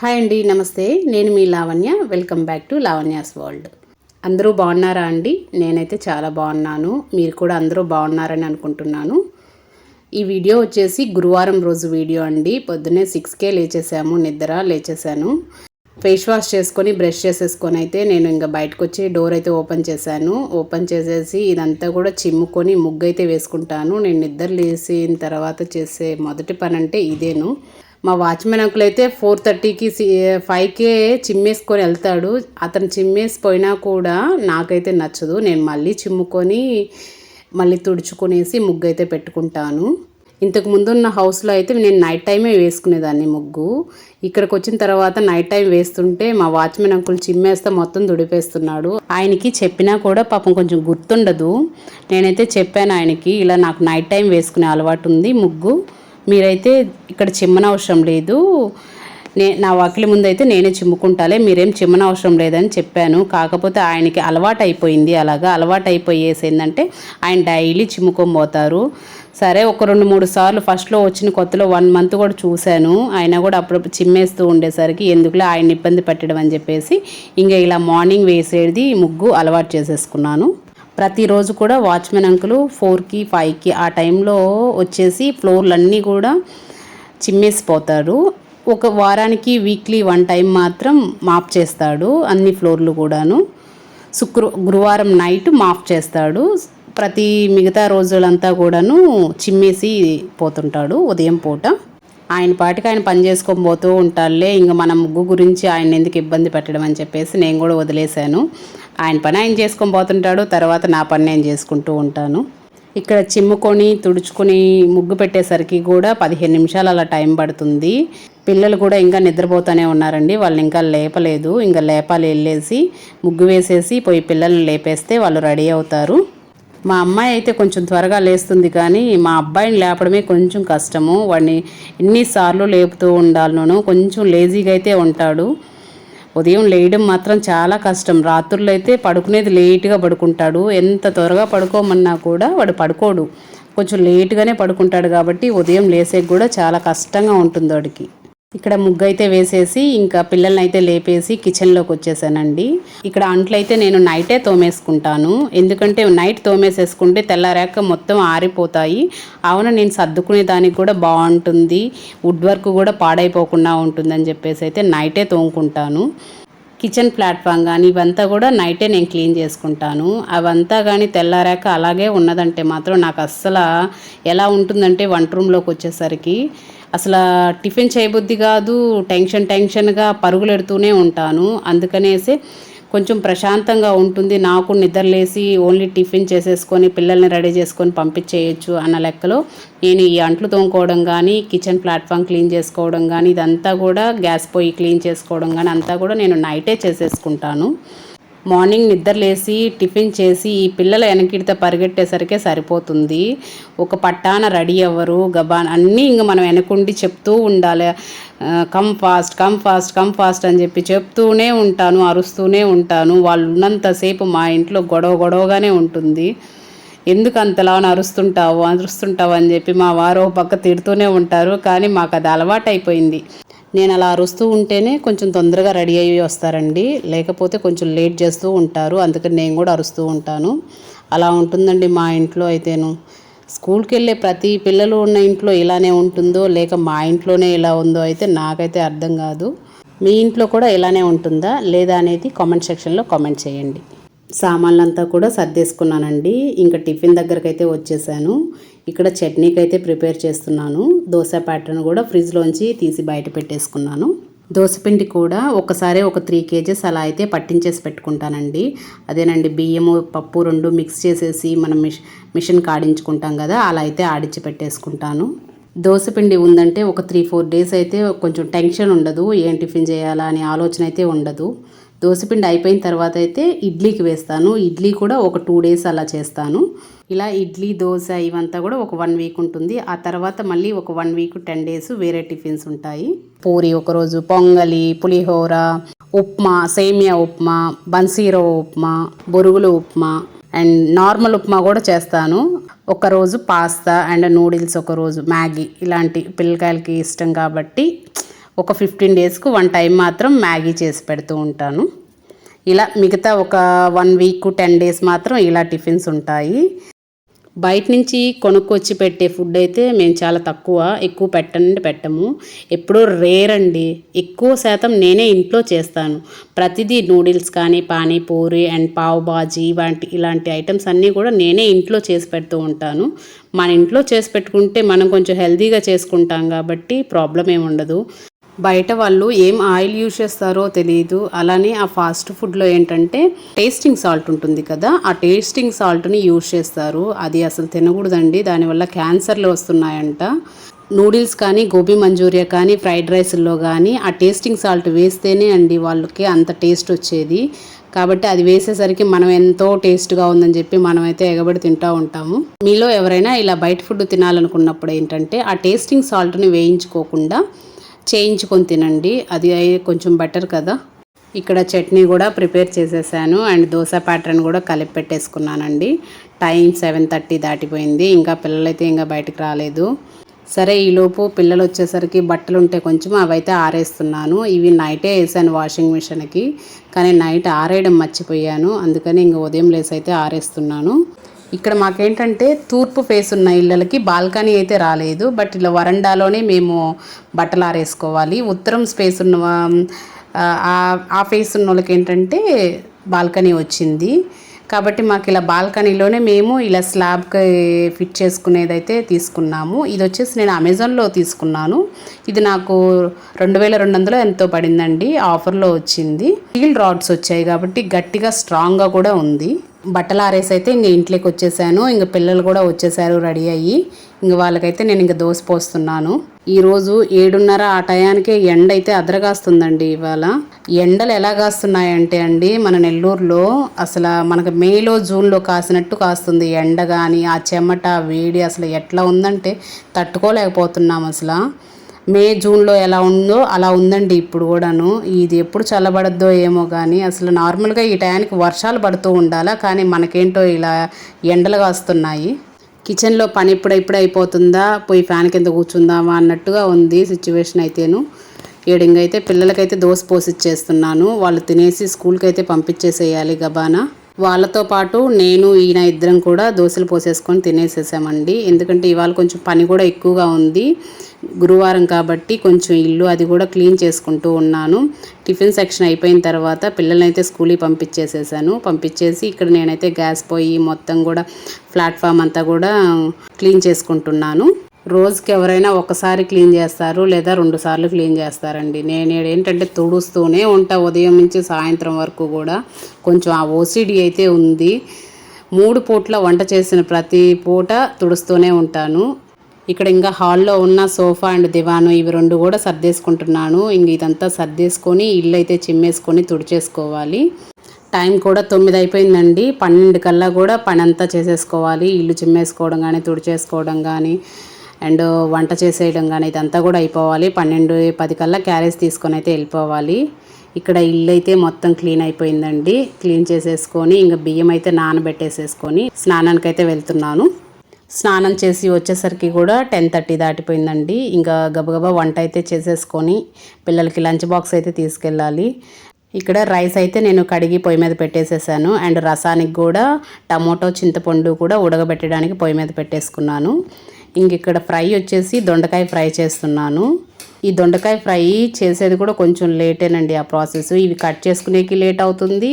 Hi అండి నమస్తే. నేను మీ Lavanya. Welcome back to Lavanya's world. అందరూ బాగున్నారా అండి? నేనైతే చాలా బాగున్నాను. మీరు కూడా అందరూ బాగున్నారని అనుకుంటున్నాను. ఈ వీడియో వచ్చేసి గురువారం రోజు వీడియో అండి. పొద్దున్నే సిక్స్కే లేచేసాము. నిద్ర లేచేసాను. ఫేస్ వాష్ చేసుకొని బ్రష్ చేసేసుకొని అయితే నేను ఇంకా బయటకు వచ్చి డోర్ అయితే ఓపెన్ చేశాను. ఓపెన్ చేసేసి ఇదంతా కూడా చిమ్ముకొని ముగ్గు అయితే వేసుకుంటాను. నేను నిద్ర లేచిన తర్వాత చేసే మొదటి పని అంటే ఇదేను. మా వాచ్మెన్ అంకుల్ అయితే ఫోర్ థర్టీకి ఫైవ్కే చిమ్మేసుకొని వెళ్తాడు. అతను చిమ్మేసిపోయినా కూడా నాకైతే నచ్చదు. నేను మళ్ళీ చిమ్ముకొని మళ్ళీ తుడుచుకునేసి ముగ్గు అయితే పెట్టుకుంటాను. ఇంతకు ముందు ఉన్న హౌస్లో అయితే నేను నైట్ టైమే వేసుకునేదాన్ని ముగ్గు. ఇక్కడికి వచ్చిన తర్వాత నైట్ టైం వేస్తుంటే మా వాచ్మెన్ అంకుల్ చిమ్మేస్తే మొత్తం దుడిపేస్తున్నాడు. ఆయనకి చెప్పినా కూడా పాపం కొంచెం గుర్తుండదు. నేనైతే చెప్పాను ఆయనకి ఇలా నాకు నైట్ టైం వేసుకునే అలవాటు ఉంది ముగ్గు. మీరైతే ఇక్కడ చిమ్మనవసరం లేదు. నే నా వాకిలి ముందు అయితే నేనే చిమ్ముకుంటాలే మీరేం చిమ్మనవసరం లేదని చెప్పాను. కాకపోతే ఆయనకి అలవాటు అయిపోయింది అలాగా. అలవాటు అయిపోయేసి ఏంటంటే ఆయన డైలీ చిమ్ముకొని పోతారు సరే ఒక రెండు మూడు సార్లు ఫస్ట్లో వచ్చిన కొత్తలో వన్ మంత్ కూడా చూశాను. ఆయన కూడా అప్పుడప్పుడు చిమ్మేస్తూ ఉండేసరికి ఎందుకులే ఆయన ఇబ్బంది పెట్టడం అని చెప్పేసి ఇంకా ఇలా మార్నింగ్ వేసేది ముగ్గు అలవాటు చేసేసుకున్నాను. ప్రతిరోజు కూడా వాచ్మెన్ అంకులు ఫోర్కి ఫైవ్కి ఆ టైంలో వచ్చేసి ఫ్లోర్లన్నీ కూడా చిమ్మేసిపోతాడు ఒక వారానికి వీక్లీ వన్ టైం మాత్రం మాప్ చేస్తాడు అన్ని ఫ్లోర్లు కూడాను. శుక్ర గురువారం నైట్ మాఫ్ చేస్తాడు. ప్రతి మిగతా రోజులంతా కూడాను చిమ్మేసి పోతుంటాడు ఉదయం పూట. ఆయన పాటికి ఆయన పని చేసుకొని పోతూ ఉంటారులే ఇంకా మన ముగ్గు గురించి ఆయన ఎందుకు ఇబ్బంది పెట్టడం అని చెప్పేసి నేను కూడా వదిలేశాను. ఆయన పని ఆయన చేసుకొని పోతుంటాడు తర్వాత నా పని నేను చేసుకుంటూ ఉంటాను. ఇక్కడ చిమ్ముకొని తుడుచుకొని ముగ్గు పెట్టేసరికి కూడా పదిహేను నిమిషాలు అలా టైం పడుతుంది. పిల్లలు కూడా ఇంకా నిద్రపోతూనే ఉన్నారండి. వాళ్ళు ఇంకా లేపలేదు. ఇంకా లేపాలి వెళ్ళేసి ముగ్గు వేసేసి పోయి పిల్లల్ని లేపేస్తే వాళ్ళు రెడీ అవుతారు. మా అమ్మాయి అయితే కొంచెం త్వరగా లేస్తుంది కానీ మా అబ్బాయిని లేపడమే కొంచెం కష్టము. వాడిని ఎన్నిసార్లు లేపుతూ ఉండాలను కొంచెం లేజీగా అయితే ఉంటాడు. ఉదయం లేయడం మాత్రం చాలా కష్టం. రాత్రుల్లో అయితే పడుకునేది లేట్గా పడుకుంటాడు. ఎంత త్వరగా పడుకోమన్నా కూడా వాడు పడుకోడు. కొంచెం లేట్గానే పడుకుంటాడు కాబట్టి ఉదయం లేసేకి కూడా చాలా కష్టంగా ఉంటుంది వాడికి. ఇక్కడ ముగ్గు అయితే వేసేసి ఇంకా పిల్లల్ని అయితే లేపేసి కిచెన్లోకి వచ్చేసానండి. ఇక్కడ అంట్లు అయితే నేను నైటే తోమేసుకుంటాను. ఎందుకంటే నైట్ తోమేసేసుకుంటే తెల్లారాక మొత్తం ఆరిపోతాయి. అవును నేను సర్దుకునే దానికి కూడా బాగుంటుంది. వుడ్ వర్క్ కూడా పాడైపోకుండా ఉంటుందని చెప్పేసి అయితే నైటే తోముకుంటాను. కిచెన్ ప్లాట్ఫామ్ కానీ ఇవంతా కూడా నైటే నేను క్లీన్ చేసుకుంటాను. అవంతా కానీ తెల్లారాక అలాగే ఉన్నదంటే మాత్రం నాకు అస్సలు ఎలా ఉంటుందంటే వంట రూమ్లోకి వచ్చేసరికి అసలు టిఫిన్ చేయబుద్ధి కాదు టెన్షన్ టెన్షన్గా పరుగులెడుతూనే ఉంటాను. అందుకనేసి కొంచెం ప్రశాంతంగా ఉంటుంది. నాకు నిద్రలేసి ఓన్లీ టిఫిన్ చేసేసుకొని పిల్లల్ని రెడీ చేసుకొని పంపించేయచ్చు అన్న లెక్కలో నేను ఈ అంట్లు తోముకోవడం కానీ కిచెన్ ప్లాట్ఫామ్ క్లీన్ చేసుకోవడం కానీ ఇదంతా కూడా గ్యాస్ పొయ్యి క్లీన్ చేసుకోవడం కానీ అంతా కూడా నేను నైటే చేసేసుకుంటాను. మార్నింగ్ నిద్రలేసి టిఫిన్ చేసి ఈ పిల్లల వెనకిడితే పరిగెట్టేసరికే సరిపోతుంది. ఒక పట్టాన రెడీ అవ్వరు గబాన్ అన్నీ ఇంక మనం వెనకుండి చెప్తూ ఉండాలి. Come fast come fast come fast అని చెప్పి చెప్తూనే ఉంటాను అరుస్తూనే ఉంటాను. వాళ్ళు ఉన్నంతసేపు మా ఇంట్లో గొడవ గొడవగానే ఉంటుంది. ఎందుకు అంతలా అరుస్తుంటావు అరుస్తుంటావు అని చెప్పి మా వారు పక్క తిడుతూనే ఉంటారు. కానీ మాకు అది అలవాటు అయిపోయింది నేను అలా అరుస్తూ ఉంటేనే కొంచెం తొందరగా రెడీ అయ్యి వస్తారండి. లేకపోతే కొంచెం లేట్ చేస్తూ ఉంటారు. అందుకని నేను కూడా అరుస్తూ ఉంటాను. అలా ఉంటుందండి మా ఇంట్లో అయితేను. స్కూల్కి వెళ్ళే ప్రతి పిల్లలు ఉన్న ఇంట్లో ఇలానే ఉంటుందో లేక మా ఇంట్లోనే ఇలా ఉందో అయితే నాకైతే అర్థం కాదు. మీ ఇంట్లో కూడా ఇలానే ఉంటుందా? లేదా అనేది కామెంట్ సెక్షన్లో కామెంట్ చేయండి. సామాన్లంతా కూడా సర్దేసుకున్నానండి. ఇంకా టిఫిన్ దగ్గరకైతే వచ్చేసాను. ఇక్కడ చట్నీకి అయితే ప్రిపేర్ చేస్తున్నాను. దోశ ప్యాటర్న్ కూడా ఫ్రిడ్జ్లోంచి తీసి బయట పెట్టేసుకున్నాను. దోశపిండి కూడా ఒకసారి ఒక త్రీ కేజెస్ అలా అయితే పట్టించేసి పెట్టుకుంటానండి. అదేనండి బియ్యము పప్పు రెండు మిక్స్ చేసేసి మనం మిష్ మిషన్ కాడించుకుంటాం కదా అలా అయితే ఆడించి పెట్టేసుకుంటాను. దోశపిండి ఉందంటే ఒక త్రీ ఫోర్ డేస్ అయితే కొంచెం టెన్షన్ ఉండదు. ఏం టిఫిన్ చేయాలా అనే ఆలోచన అయితే ఉండదు. దోశపిండి అయిపోయిన తర్వాత అయితే ఇడ్లీకి వేస్తాను. ఇడ్లీ కూడా ఒక టూ డేస్ అలా చేస్తాను. ఇలా ఇడ్లీ దోశ ఇవంతా కూడా ఒక వన్ వీక్ ఉంటుంది. ఆ తర్వాత మళ్ళీ ఒక వన్ వీక్ టెన్ డేస్ వేరే టిఫిన్స్ ఉంటాయి. పూరి ఒకరోజు పొంగలి పులిహోర ఉప్మా సేమియా ఉప్మా బన్సీరో ఉప్మా బొరుగుల ఉప్మా అండ్ నార్మల్ ఉప్మా కూడా చేస్తాను. ఒకరోజు పాస్తా అండ్ నూడిల్స్ ఒకరోజు మ్యాగీ ఇలాంటి పిల్లకాయలకి ఇష్టం కాబట్టి ఒక ఫిఫ్టీన్ డేస్కు వన్ టైం మాత్రం మ్యాగీ చేసి పెడుతూ ఉంటాను. ఇలా మిగతా ఒక వన్ వీక్ టెన్ డేస్ మాత్రం ఇలా టిఫిన్స్ ఉంటాయి. బయట నుంచి కొనుక్కొచ్చి పెట్టే ఫుడ్ అయితే మేము చాలా తక్కువ ఎక్కువ పెట్టండి పెట్టము. ఎప్పుడో రేర్ అండి. ఎక్కువ శాతం నేనే ఇంట్లో చేస్తాను. ప్రతిదీ నూడిల్స్ కానీ పానీపూరి అండ్ పావ్ బాజీ వంటి ఇలాంటి ఐటమ్స్ అన్నీ కూడా నేనే ఇంట్లో చేసి పెడుతూ ఉంటాను. మన ఇంట్లో చేసి పెట్టుకుంటే మనం కొంచెం హెల్తీగా చేసుకుంటాం కాబట్టి ప్రాబ్లం ఏమి ఉండదు. బయట వాళ్ళు ఏం ఆయిల్ యూజ్ చేస్తారో తెలియదు అలానే ఆ ఫాస్ట్ ఫుడ్లో ఏంటంటే టేస్టింగ్ సాల్ట్ ఉంటుంది కదా ఆ టేస్టింగ్ సాల్ట్ని యూజ్ చేస్తారు. అది అసలు తినకూడదండి. దానివల్ల క్యాన్సర్లు వస్తున్నాయంట. నూడిల్స్ కానీ గోబీ మంచూరియా కానీ ఫ్రైడ్ రైస్లో కానీ ఆ టేస్టింగ్ సాల్ట్ వేస్తేనే అండి వాళ్ళకి అంత టేస్ట్ వచ్చేది. కాబట్టి అది వేసేసరికి మనం ఎంతో టేస్ట్గా ఉందని చెప్పి మనమైతే ఎగబడి తింటూ ఉంటాము. మీలో ఎవరైనా ఇలా బయట ఫుడ్ తినాలనుకున్నప్పుడు ఏంటంటే ఆ టేస్టింగ్ సాల్ట్ని వేయించుకోకుండా చేయించుకొని తినండి. అది కొంచెం బెటర్ కదా. ఇక్కడ చట్నీ కూడా ప్రిపేర్ చేసేసాను. అండ్ దోశ ప్యాటర్న్ కూడా కలిపి పెట్టేసుకున్నానండి. టైం సెవెన్ థర్టీ దాటిపోయింది. ఇంకా పిల్లలైతే ఇంకా బయటకు రాలేదు. సరే ఈలోపు పిల్లలు వచ్చేసరికి బట్టలు ఉంటే కొంచెం అవైతే ఆరేస్తున్నాను. ఇవి నైటే వేసాను వాషింగ్ మిషన్కి. కానీ నైట్ ఆరేయడం మర్చిపోయాను. అందుకని ఇంక ఉదయం లేసి అయితే ఆరేస్తున్నాను. ఇక్కడ మాకేంటంటే తూర్పు ఫేస్ ఉన్న ఇళ్ళకి బాల్కనీ అయితే రాలేదు బట్ ఇలా వరండాలోనే మేము బట్టలు ఆరేసుకోవాలి ఉత్తరం స్పేస్ ఉన్న ఆ ఫేస్ ఉన్న వాళ్ళకి ఏంటంటే బాల్కనీ వచ్చింది. కాబట్టి మాకు ఇలా బాల్కనీలోనే మేము ఇలా స్లాబ్కి ఫిట్ చేసుకునేదైతే తీసుకున్నాము. ఇది వచ్చేసి నేను అమెజాన్లో తీసుకున్నాను. ఇది నాకు రెండు వేల రెండు వందలు ఎంతో పడిందండి. ఆఫర్లో వచ్చింది. స్టీల్ రాడ్స్ వచ్చాయి కాబట్టి గట్టిగా స్ట్రాంగ్గా కూడా ఉంది. బట్టలు ఆరేసి అయితే ఇంక ఇంట్లోకి వచ్చేసాను. ఇంక పిల్లలు కూడా వచ్చేసారు రెడీ అయ్యి. ఇంక వాళ్ళకైతే నేను ఇంక దోశ పోస్తున్నాను. ఈరోజు ఏడున్నర ఆ టయానికి ఎండ అయితే అదరగాస్తుందండి ఇవాళ. ఎండలు ఎలా కాస్తున్నాయంటే అండి మన నెల్లూరులో అసలు మనకు మేలో జూన్లో కాసినట్టు కాస్తుంది ఎండ కానీ ఆ చెమట వేడి అసలు ఎట్లా ఉందంటే తట్టుకోలేకపోతున్నాం అసలు. మే జూన్లో ఎలా ఉందో అలా ఉందండి ఇప్పుడు కూడాను. ఇది ఎప్పుడు చల్లబడద్దో ఏమో కానీ అసలు నార్మల్గా ఈ టయానికి వర్షాలు పడుతూ ఉండాలా? కానీ మనకేంటో ఇలా ఎండలు కాస్తున్నాయి కిచెన్లో పని ఇప్పుడు అయిపోతుందా? పోయి ఫ్యాన్ కింద కూర్చుందామా అన్నట్టుగా ఉంది సిచ్యువేషన్ అయితేను. అయితే పిల్లలకైతే దోశ పోసిచ్చేస్తున్నాను. వాళ్ళు తినేసి స్కూల్కి అయితే పంపించేసేయాలి గబానా. వాళ్ళతో పాటు నేను ఈయన ఇద్దరం కూడా దోశలు పోసేసుకొని తినేసేసామండి. ఎందుకంటే ఇవాళ కొంచెం పని కూడా ఎక్కువగా ఉంది. గురువారం కాబట్టి కొంచెం ఇల్లు అది కూడా క్లీన్ చేసుకుంటూ ఉన్నాను. టిఫిన్ సెక్షన్ అయిపోయిన తర్వాత పిల్లలైతే స్కూల్కి పంపించేసేసాను. పంపించేసి ఇక్కడ నేనైతే గ్యాస్ పొయ్యి మొత్తం కూడా ప్లాట్ఫామ్ అంతా కూడా క్లీన్ చేసుకుంటున్నాను. రోజుకి ఎవరైనా ఒకసారి క్లీన్ చేస్తారు లేదా రెండు సార్లు క్లీన్ చేస్తారండి. నేను ఏంటంటే తుడుస్తూనే ఉంటా ఉదయం నుంచి సాయంత్రం వరకు కూడా. కొంచెం ఆ ఓసిడి అయితే ఉంది. మూడు పూట్ల వంట చేసిన ప్రతి పూట తుడుస్తూనే ఉంటాను. ఇక్కడ ఇంకా హాల్లో ఉన్న సోఫా అండ్ దివాను ఇవి రెండు కూడా సర్దేసుకుంటున్నాను. ఇంక ఇదంతా సర్దేసుకొని ఇల్లు అయితే చిమ్మేసుకొని తుడిచేసుకోవాలి. టైం కూడా తొమ్మిది అయిపోయిందండి. పన్నెండు కల్లా కూడా పని అంతా చేసేసుకోవాలి. ఇల్లు చిమ్మేసుకోవడం కానీ తుడిచేసుకోవడం కానీ అండ్ వంట చేసేయడం కానీ ఇదంతా కూడా అయిపోవాలి. పన్నెండు పది కల్లా క్యారేజ్ తీసుకొని అయితే వెళ్ళిపోవాలి. ఇక్కడ ఇల్లు అయితే మొత్తం క్లీన్ అయిపోయిందండి. క్లీన్ చేసేసుకొని ఇంకా బియ్యం అయితే నానబెట్టేసేసుకొని స్నానానికి అయితే వెళ్తున్నాను. స్నానం చేసి వచ్చేసరికి కూడా టెన్ థర్టీ దాటిపోయిందండి. ఇంకా గబగబా వంట అయితే చేసేసుకొని పిల్లలకి లంచ్ బాక్స్ అయితే తీసుకెళ్ళాలి. ఇక్కడ రైస్ అయితే నేను కడిగి పొయ్యి మీద పెట్టేసేసాను. అండ్ రసానికి కూడా టమోటో చింతపండు కూడా ఉడకబెట్టడానికి పొయ్యి మీద పెట్టేసుకున్నాను. ఇంక ఇక్కడ ఫ్రై వచ్చేసి దొండకాయ ఫ్రై చేస్తున్నాను. ఈ దొండకాయ ఫ్రై చేసేది కూడా కొంచెం లేటేనండి ఆ ప్రాసెస్. ఇవి కట్ చేసుకునేకి లేట్ అవుతుంది.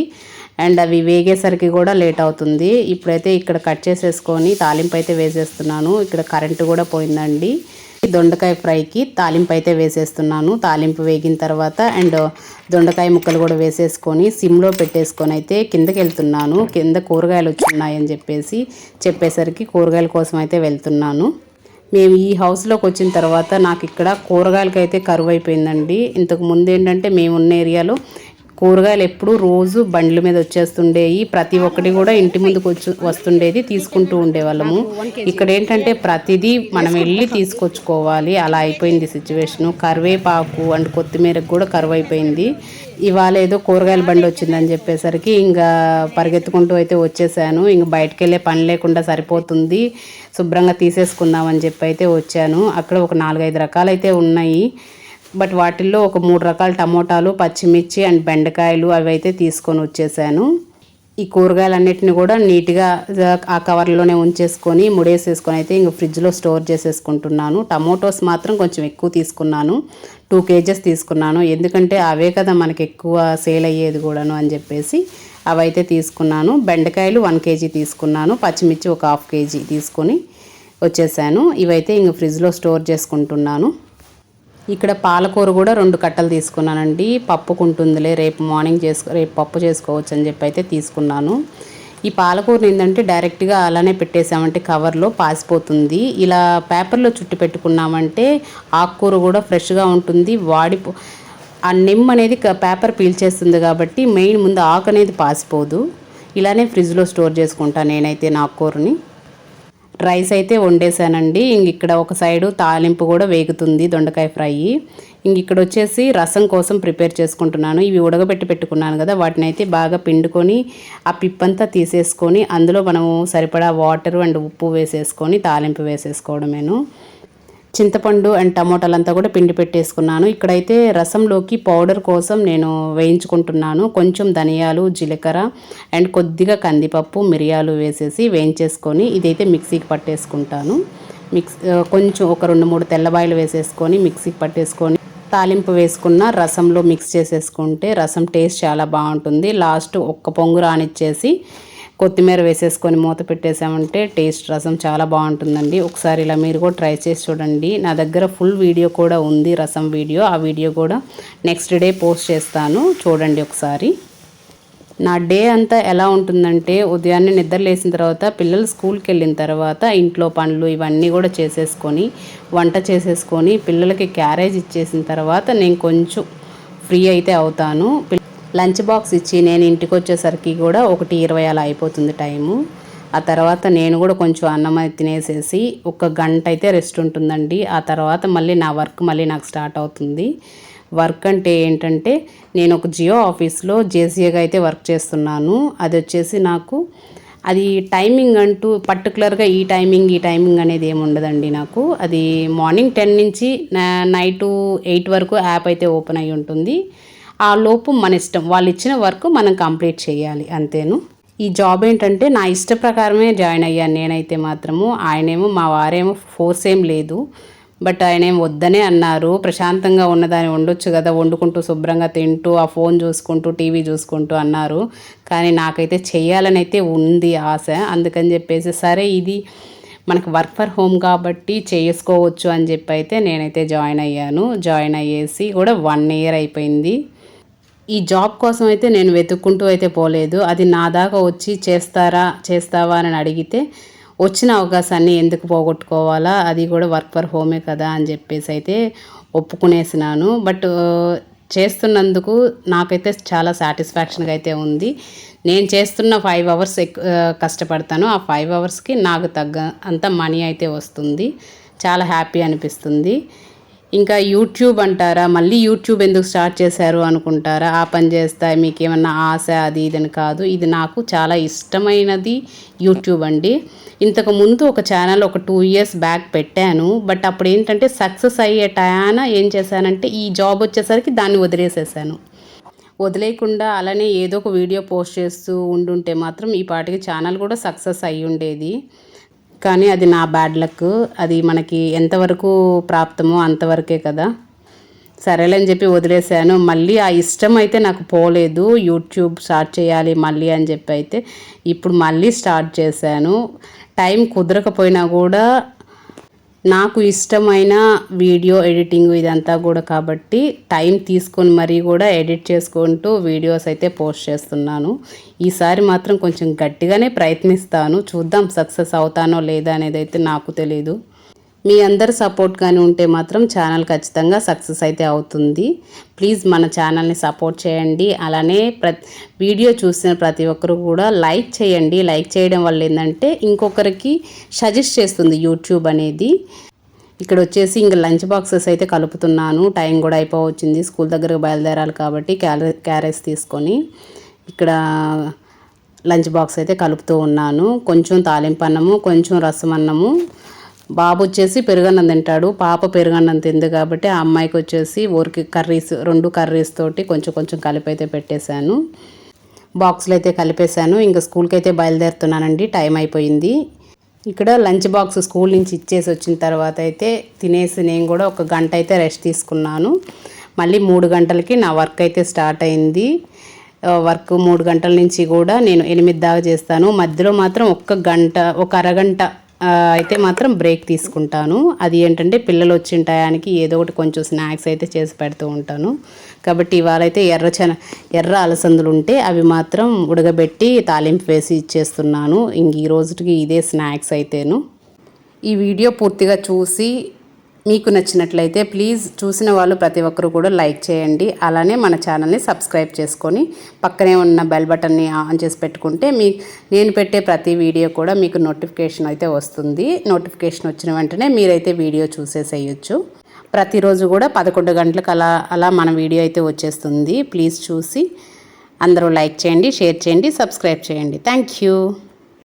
అండ్ అవి వేగేసరికి కూడా లేట్ అవుతుంది. ఇప్పుడైతే ఇక్కడ కట్ చేసేసుకొని తాలింపు అయితే వేసేస్తున్నాను. ఇక్కడ కరెంటు కూడా పోయిందండి. దొండకాయ ఫ్రైకి తాలింపు అయితే వేసేస్తున్నాను. తాలింపు వేగిన తర్వాత అండ్ దొండకాయ ముక్కలు కూడా వేసేసుకొని సిమ్లో పెట్టేసుకొని అయితే కిందకి వెళ్తున్నాను. కింద కూరగాయలు వచ్చున్నాయని చెప్పేసి చెప్పేసరికి కూరగాయల కోసం అయితే వెళ్తున్నాను. మేము ఈ హౌస్లోకి వచ్చిన తర్వాత నాకు ఇక్కడ కూరగాయలకైతే కరువు అయిపోయిందండి ఇంతకు ముందు ఏంటంటే మేము ఉన్న ఏరియాలో కూరగాయలు ఎప్పుడు రోజు బండ్ల మీద వచ్చేస్తుండేవి ప్రతి ఒక్కటి కూడా ఇంటి ముందుకు వచ్చి వస్తుండేది తీసుకుంటూ ఉండేవాళ్ళము. ఇక్కడ ఏంటంటే ప్రతిదీ మనం వెళ్ళి తీసుకొచ్చుకోవాలి. అలా అయిపోయింది సిచ్యువేషను. కరివేపాకు అండ్ కొత్తిమీరకు కూడా కరువు అయిపోయింది ఇవాళ ఏదో కూరగాయల బండి వచ్చిందని చెప్పేసరికి ఇంకా పరిగెత్తుకుంటూ అయితే వచ్చేసాను. ఇంక బయటకు వెళ్ళే పని లేకుండా సరిపోతుంది. శుభ్రంగా తీసేసుకుందామని చెప్పి అయితే వచ్చాను. అక్కడ ఒక నాలుగైదు రకాలైతే ఉన్నాయి. బట్ వాటిల్లో ఒక మూడు రకాల టమోటాలు పచ్చిమిర్చి అండ్ బెండకాయలు అవి అయితే తీసుకొని వచ్చేసాను. ఈ కూరగాయలన్నిటిని కూడా నీట్గా ఆ కవర్లోనే ఉంచేసుకొని ముడేసేసుకొని అయితే ఇంక ఫ్రిడ్జ్లో స్టోర్ చేసేసుకుంటున్నాను. టమోటోస్ మాత్రం కొంచెం ఎక్కువ తీసుకున్నాను. టూ కేజెస్ తీసుకున్నాను. ఎందుకంటే అవే కదా మనకి ఎక్కువ సేల్ అయ్యేది కూడాను అని చెప్పేసి అవైతే తీసుకున్నాను. బెండకాయలు వన్ కేజీ తీసుకున్నాను. పచ్చిమిర్చి ఒక హాఫ్ కేజీ తీసుకొని వచ్చేసాను. ఇవైతే ఇంక ఫ్రిడ్జ్లో స్టోర్ చేసుకుంటున్నాను. ఇక్కడ పాలకూర కూడా రెండు కట్టలు తీసుకున్నానండి. పప్పుకుంటుందిలే రేపు మార్నింగ్ చేసుకో రేపు పప్పు చేసుకోవచ్చు అని చెప్పి అయితే తీసుకున్నాను. ఈ పాలకూరని ఏంటంటే డైరెక్ట్గా అలానే పెట్టేసామంటే కవర్లో పాసిపోతుంది. ఇలా పేపర్లో చుట్టి పెట్టుకున్నామంటే ఆకుకూర కూడా ఫ్రెష్గా ఉంటుంది. వాడిపో ఆ నిమ్ అనేది పేపర్ పీల్చేస్తుంది కాబట్టి మెయిన్ ముందు ఆకు అనేది పాసిపోదు. ఇలానే ఫ్రిడ్జ్లో స్టోర్ చేసుకుంటాను నేనైతే నా ఆకుకూరని. రైస్ అయితే వండేసానండి. ఇంక ఇక్కడ ఒక సైడు తాలింపు కూడా వేగుతుంది దొండకాయ ఫ్రై. ఇంక ఇక్కడ వచ్చేసి రసం కోసం ప్రిపేర్ చేసుకుంటున్నాను. ఇవి ఉడకబెట్టి పెట్టుకున్నాను కదా వాటిని అయితే బాగా పిండుకొని ఆ పిప్పంతా తీసేసుకొని అందులో మనము సరిపడా వాటర్ అండ్ ఉప్పు వేసేసుకొని తాలింపు వేసేసుకోవడమేను. చింతపండు అండ్ టమోటాలంతా కూడా పిండి పెట్టేసుకున్నాను. ఇక్కడైతే రసంలోకి పౌడర్ కోసం నేను వేయించుకుంటున్నాను. కొంచెం ధనియాలు జీలకర్ర అండ్ కొద్దిగా కందిపప్పు మిరియాలు వేసేసి వేయించేసుకొని ఇదైతే మిక్సీకి పట్టేసుకుంటాను. మిక్స్ కొంచెం ఒక రెండు మూడు తెల్లబాయలు వేసేసుకొని మిక్సీకి పట్టేసుకొని తాలింపు వేసుకున్న రసంలో మిక్స్ చేసేసుకుంటే రసం టేస్ట్ చాలా బాగుంటుంది. లాస్ట్ ఒక్క పొంగు రానిచ్చేసి కొత్తిమీర వేసేసుకొని మూత పెట్టేసామంటే టేస్ట్ రసం చాలా బాగుంటుందండి. ఒకసారి ఇలా మీరు కూడా ట్రై చేసి చూడండి. నా దగ్గర ఫుల్ వీడియో కూడా ఉంది రసం వీడియో. ఆ వీడియో కూడా నెక్స్ట్ డే పోస్ట్ చేస్తాను. చూడండి ఒకసారి. నా డే అంతా ఎలా ఉంటుందంటే ఉదయాన్నే నిద్ర లేసిన తర్వాత పిల్లలు స్కూల్కి వెళ్ళిన తర్వాత ఇంట్లో పనులు ఇవన్నీ కూడా చేసేసుకొని వంట చేసేసుకొని పిల్లలకి క్యారేజ్ ఇచ్చేసిన తర్వాత నేను కొంచెం ఫ్రీ అయితే అవుతాను. పిల్ల- లంచ్ బాక్స్ ఇచ్చి నేను ఇంటికి వచ్చేసరికి కూడా ఒకటి ఇరవై అలా అయిపోతుంది టైము. ఆ తర్వాత నేను కూడా కొంచెం అన్నం అది తినేసేసి ఒక గంట అయితే రెస్ట్ ఉంటుందండి. ఆ తర్వాత మళ్ళీ నా వర్క్ మళ్ళీ నాకు స్టార్ట్ అవుతుంది. వర్క్ అంటే ఏంటంటే నేను ఒక జియో ఆఫీస్లో జేసీఏగా అయితే వర్క్ చేస్తున్నాను. అది వచ్చేసి నాకు అది టైమింగ్ అంటూ పర్టికులర్గా ఈ టైమింగ్ ఈ టైమింగ్ అనేది ఏమి ఉండదండి నాకు. అది మార్నింగ్ టెన్ నుంచి నైట్ ఎయిట్ వరకు యాప్ అయితే ఓపెన్ అయి ఉంటుంది. ఆ లోపు మన ఇష్టం. వాళ్ళు ఇచ్చిన వర్క్ మనం కంప్లీట్ చేయాలి. అంతేను. ఈ జాబ్ ఏంటంటే నా ఇష్ట ప్రకారమే జాయిన్ అయ్యాను నేనైతే మాత్రము ఆయనేమో మా వారేమో ఫోర్స్ ఏం లేదు. బట్ ఆయన ఏం వద్దనే అన్నారు. ప్రశాంతంగా ఉన్నదాన్ని వండొచ్చు కదా. వండుకుంటూ శుభ్రంగా తింటూ ఆ ఫోన్ చూసుకుంటూ టీవీ చూసుకుంటూ అన్నారు. కానీ నాకైతే చేయాలని అయితే ఉంది ఆశ. అందుకని చెప్పేసి సరే ఇది మనకు వర్క్ ఫర్ హోమ్ కాబట్టి చేసుకోవచ్చు అని చెప్పి అయితే నేనైతే జాయిన్ అయ్యాను. జాయిన్ అయ్యేసి కూడా వన్ ఇయర్ అయిపోయింది. ఈ జాబ్ కోసం అయితే నేను వెతుక్కుంటూ అయితే పోలేదు. అది నా దాకా వచ్చి చేస్తారా చేస్తావా అని అడిగితే వచ్చిన అవకాశాన్ని ఎందుకు పోగొట్టుకోవాలా అది కూడా వర్క్ ఫర్ హోమే కదా అని చెప్పేసి అయితే ఒప్పుకునేసినాను. బట్ చేస్తున్నందుకు నాకైతే చాలా సాటిస్ఫాక్షన్గా అయితే ఉంది. నేను చేస్తున్న ఫైవ్ అవర్స్ కష్టపడతాను. ఆ ఫైవ్ అవర్స్కి నాకు తగ్గ అంత మనీ అయితే వస్తుంది. చాలా హ్యాపీ అనిపిస్తుంది. ఇంకా యూట్యూబ్ అంటారా? మళ్ళీ యూట్యూబ్ ఎందుకు స్టార్ట్ చేశారు అనుకుంటారా? ఆ పని చేస్తాయి మీకు ఏమన్నా ఆశ అది ఇదని కాదు. ఇది నాకు చాలా ఇష్టమైనది యూట్యూబ్ అండి. ఇంతకు ముందు ఒక ఛానల్ ఒక టూ ఇయర్స్ బ్యాక్ పెట్టాను. బట్ అప్పుడు ఏంటంటే సక్సెస్ అయ్యే టయాన ఏం చేశానంటే ఈ జాబ్ వచ్చేసరికి దాన్ని వదిలేసేసాను. వదిలేయకుండా అలానే ఏదో ఒక వీడియో పోస్ట్ చేస్తూ ఉండుంటే మాత్రం ఈ పాటికి ఛానల్ కూడా సక్సెస్ అయ్యి ఉండేది కానీ అది నా బ్యాడ్ లక్ అది మనకి ఎంతవరకు ప్రాప్తమో అంతవరకే కదా. సరేలే అని చెప్పి వదిలేశాను. మళ్ళీ ఆ ఇష్టం అయితే నాకు పోలేదు. యూట్యూబ్ స్టార్ట్ చేయాలి మళ్ళీ అని చెప్పి అయితే ఇప్పుడు మళ్ళీ స్టార్ట్ చేశాను. టైం కుదరకపోయినా కూడా నాకు ఇష్టమైన వీడియో ఎడిటింగ్ ఇదంతా కూడా కాబట్టి టైం తీసుకొని మరీ కూడా ఎడిట్ చేసుకుంటూ వీడియోస్ అయితే పోస్ట్ చేస్తున్నాను. ఈసారి మాత్రం కొంచెం గట్టిగానే ప్రయత్నిస్తాను. చూద్దాం సక్సెస్ అవుతానో లేదా అనేది అయితే నాకు తెలీదు. మీ అందరి సపోర్ట్ కానీ ఉంటే మాత్రం ఛానల్ ఖచ్చితంగా సక్సెస్ అయితే అవుతుంది. ప్లీజ్ మన ఛానల్ని సపోర్ట్ చేయండి. అలానే ప్రతి వీడియో చూసిన ప్రతి ఒక్కరు కూడా లైక్ చేయండి. లైక్ చేయడం వల్ల ఏంటంటే ఇంకొకరికి సజెస్ట్ చేస్తుంది యూట్యూబ్ అనేది. ఇక్కడ వచ్చేసి ఇంకా లంచ్ బాక్సెస్ అయితే కలుపుతున్నాను. టైం కూడా అయిపోవచ్చింది. స్కూల్ దగ్గరకు బయలుదేరాలి కాబట్టి క్యారె క్యారేజ్ తీసుకొని ఇక్కడ లంచ్ బాక్స్ అయితే కలుపుతూ ఉన్నాను. కొంచెం తాలింపు అన్నము కొంచెం రసం అన్నము. బాబు వచ్చేసి పెరుగన్నం తింటాడు పాప పెరుగన్నం తింది కాబట్టి ఆ అమ్మాయికి వచ్చేసి ఊరికి కర్రీస్ రెండు కర్రీస్ తోటి కొంచెం కొంచెం కలిపి అయితే పెట్టేశాను. బాక్స్లో అయితే కలిపేశాను. ఇంకా స్కూల్కి అయితే బయలుదేరుతున్నానండి. టైం అయిపోయింది. ఇక్కడ లంచ్ బాక్స్ స్కూల్ నుంచి ఇచ్చేసి వచ్చిన తర్వాత అయితే తినేసి నేను కూడా ఒక గంట అయితే రెస్ట్ తీసుకున్నాను. మళ్ళీ మూడు గంటలకి నా వర్క్ అయితే స్టార్ట్ అయింది. వర్క్ మూడు గంటల నుంచి కూడా నేను ఎనిమిది దాకా చేస్తాను. మధ్యలో మాత్రం ఒక్క గంట ఒక అరగంట అయితే మాత్రం బ్రేక్ తీసుకుంటాను. అది ఏంటంటే పిల్లలు వచ్చిన టయానికి ఏదో ఒకటి కొంచెం స్నాక్స్ అయితే చేసి పెడుతూ ఉంటాను. కాబట్టి ఇవాళ అయితే ఎర్ర చెన ఎర్ర అలసందులు ఉంటే అవి మాత్రం ఉడకబెట్టి తాలింపు వేసి ఇచ్చేస్తున్నాను. ఇంక ఈ రోజుకి ఇదే స్నాక్స్ అయితేను. ఈ వీడియో పూర్తిగా చూసి మీకు నచ్చినట్లయితే ప్లీజ్ చూసిన వాళ్ళు ప్రతి ఒక్కరు కూడా లైక్ చేయండి. అలానే మన ఛానల్ని సబ్స్క్రైబ్ చేసుకొని పక్కనే ఉన్న బెల్ బటన్ని ఆన్ చేసి పెట్టుకుంటే మీ నేను పెట్టే ప్రతి వీడియో కూడా మీకు నోటిఫికేషన్ అయితే వస్తుంది. నోటిఫికేషన్ వచ్చిన వెంటనే మీరైతే వీడియో చూసేసేయచ్చు. ప్రతిరోజు కూడా పదకొండు గంటలకు అలా అలా మన వీడియో అయితే వచ్చేస్తుంది. ప్లీజ్ చూసి అందరూ లైక్ చేయండి షేర్ చేయండి సబ్స్క్రైబ్ చేయండి. Thank you.